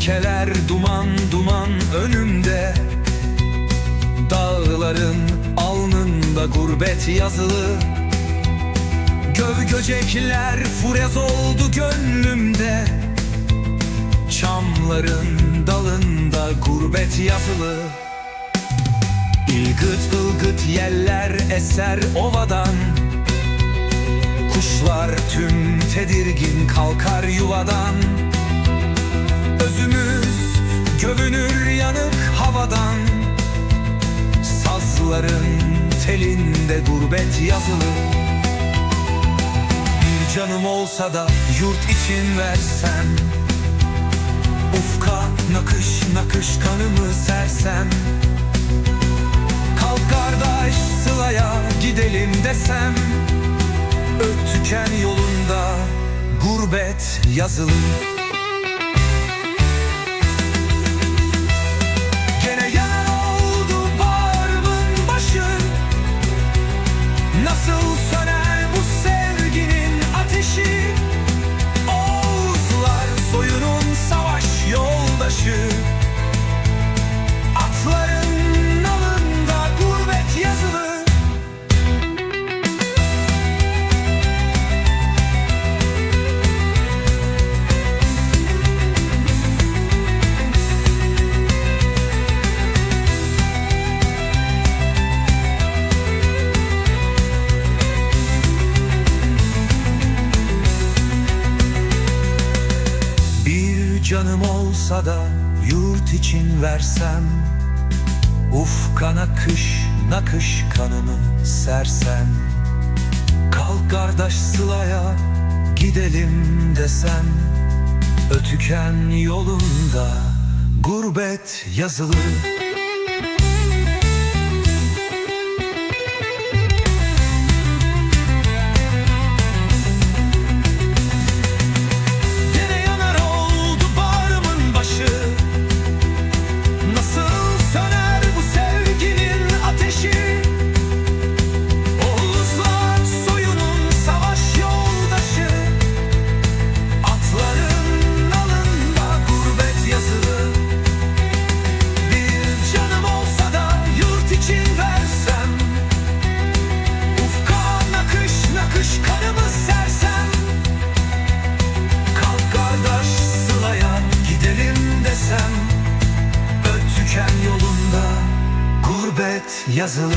Ülkeler duman duman önümde. Dağların alnında gurbet yazılı. Göv göcekler furez oldu gönlümde. Çamların dalında gurbet yazılı. İlgıt ılgıt yeller eser ovadan. Kuşlar tüm tedirgin kalkar yuvadan. Sazların telinde gurbet yazılı. Bir canım olsa da yurt için versem Ufka nakış nakış kanımı sersem. Kalk kardeş sılaya gidelim desem Öttüken yolunda gurbet yazılı Nasıl canım olsa da yurt için versem Ufka nakış nakış kanımı sersem. Kalk kardeş sılaya gidelim desem Ötüken yolunda gurbet yazılı Gurbet yazılı